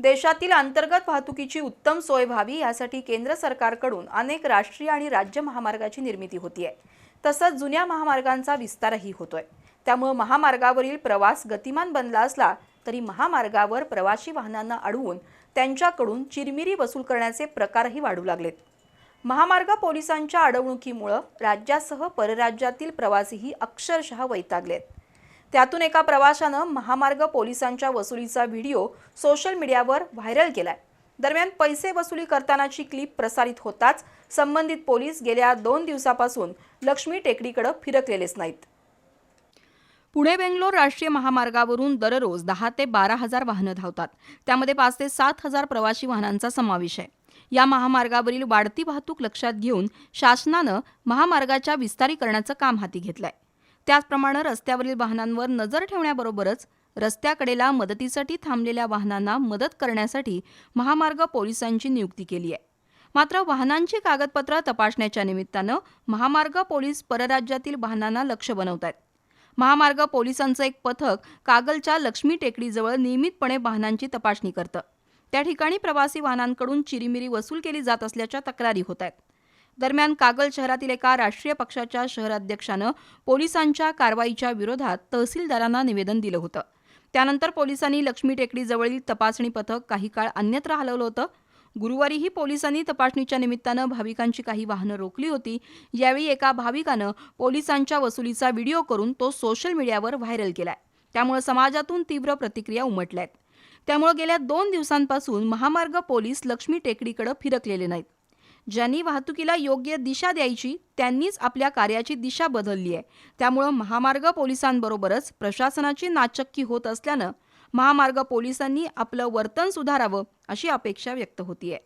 देशातील अंतर्गत वाहतुकीची उत्तम सोय व्हावी यासाठी केंद्र सरकारकडून अनेक राष्ट्रीय आणि राज्य महामार्गाची निर्मिती होती आहे तसंच जुन्या महामार्गांचा विस्तारही होतोय. त्यामुळे महामार्गावरील प्रवास गतिमान बनला असला तरी महामार्गावर प्रवासी वाहनांना अडवून त्यांच्याकडून चिरमिरी वसूल करण्याचे प्रकारही वाढू लागलेत. महामार्ग पोलिसांच्या अडवणुकीमुळं राज्यासह परराज्यातील प्रवासीही अक्षरशः वैतागलेत. त्यातून एका प्रवाशानं महामार्ग पोलिसांच्या वसुलीचा व्हिडिओ सोशल मीडियावर व्हायरल केलाय. दरम्यान पैसे वसुली करतानाची क्लिप प्रसारित होताच संबंधित पोलीस गेल्या दोन दिवसापासून लक्ष्मी टेकडीकडे फिरकलेलेच नाहीत. पुणे बेंगलोर राष्ट्रीय महामार्गावरून दररोज दहा ते बारा हजार वाहनं धावतात. त्यामध्ये पाच ते सात हजार प्रवासी वाहनांचा समावेश आहे. या महामार्गावरील वाढती वाहतूक लक्षात घेऊन शासनानं महामार्गाच्या विस्तारीकरणाचं काम हाती घेतलंय. त्याचप्रमाणे रस्त्यावरील वाहनांवर नजर ठेवण्याबरोबरच रस्त्याकडेला मदतीसाठी थांबलेल्या वाहनांना मदत करण्यासाठी महामार्ग पोलिसांची नियुक्ती केली आहे. मात्र वाहनांची कागदपत्र तपासण्याच्या निमित्तानं महामार्ग पोलीस परराज्यातील वाहनांना लक्ष बनवत आहेत. महामार्ग पोलिसांचं एक पथक कागलच्या लक्ष्मी टेकडीजवळ नियमितपणे वाहनांची तपासणी करतं. त्या ठिकाणी प्रवासी वाहनांकडून चिरीमिरी वसूल केली जात असल्याच्या तक्रारी होत आहेत. दरम्यान कागल शहरातील एका राष्ट्रीय पक्षाच्या शहराध्यक्षानं पोलिसांच्या कारवाईच्या विरोधात तहसीलदारांना निवेदन दिलं होतं. त्यानंतर पोलिसांनी लक्ष्मी टेकडीजवळील तपासणी पथक काही काळ अन्यत्र हलवलं होतं. गुरुवारीही पोलिसांनी तपासणीच्या निमित्तानं भाविकांची काही वाहनं रोखली होती. यावेळी एका भाविकानं पोलिसांच्या वसुलीचा व्हिडिओ करून तो सोशल मीडियावर व्हायरल केलाय. त्यामुळे समाजातून तीव्र प्रतिक्रिया उमटल्या आहेत त्यामुळे गेल्या दोन दिवसांपासून महामार्ग पोलीस लक्ष्मी टेकडीकडे फिरकलेले नाहीत. ज्यांनी वाहतुकीला योग्य दिशा द्यायची त्यांनीच आपल्या कार्याची दिशा बदलली आहे. त्यामुळं महामार्ग पोलिसांबरोबरच प्रशासनाची नाचक्की होत असल्यानं महामार्ग पोलिसांनी आपलं वर्तन सुधारावं अशी अपेक्षा व्यक्त होतीये.